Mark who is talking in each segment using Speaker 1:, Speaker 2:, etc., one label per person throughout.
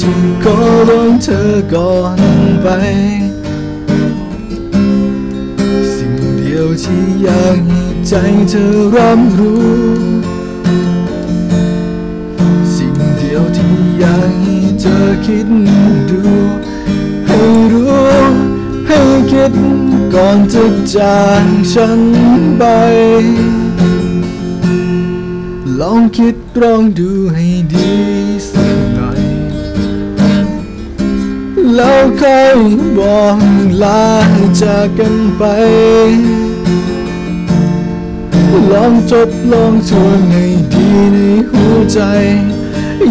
Speaker 1: จึงขอลงเธอก่อนไป สิ่งเดียวที่อยากให้ใจเธอรับรู้ สิ่งเดียวที่อยากให้เธอคิดดู ให้รู้ให้คิดก่อนจะจากฉันไปลองคิดลองดูให้ดีส ค่อยบอกลาจากกันไป ลองจบลองทวนให้ดีในหัวใจ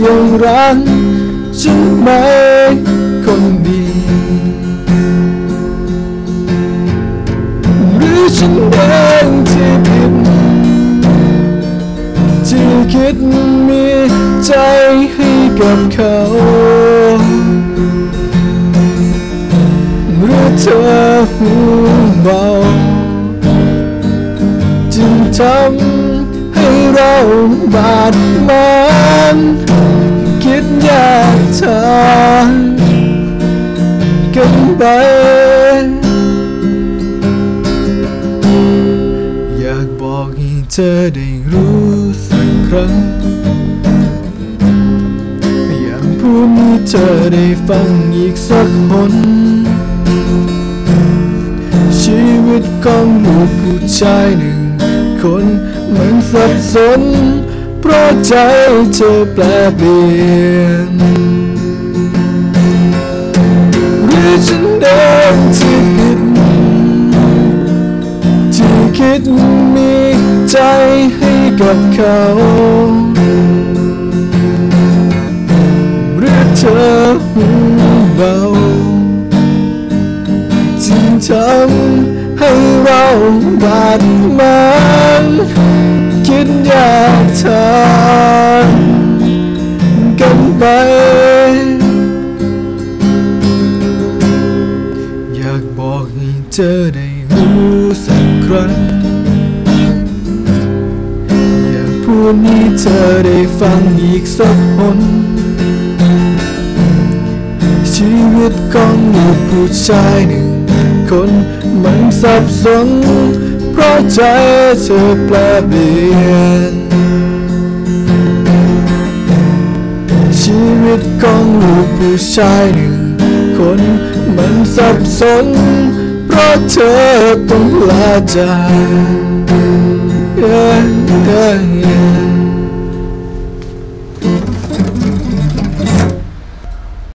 Speaker 1: ยังรักฉันไหมคนดีหรือฉันเองที่ผิดที่คิดมีใจให้กับเขา เธอหูเบาจึงทำให้เราบาดหมางคิดอยากทางกันไป อยากบอกให้เธอได้รู้สักครั้ง อยากพูดให้เธอได้ฟังอีกสักคน ของลูกผู้ชายหนึ่งคนมันสับสน เพราะใจเธอแปลเปลี่ยนหรือฉันเดินที่ผิดที่คิดมีใจให้กับเขาหรือเธอหูเบา เราบาดหมางคิดอยากทางกันไปอยากบอกให้เธอได้รู้สักครั้งอยากพูดให้เธอได้ฟังอีกสักคนชีวิตของลูผู้ชายหนึ่ง คน มันสับสน เพราะใจเธอแปลเปลี่ยน ชีวิตของลูกผู้ชายหนึ่งคน มันสับสน เพราะเธอต้องลาจาก yeah, yeah, yeah.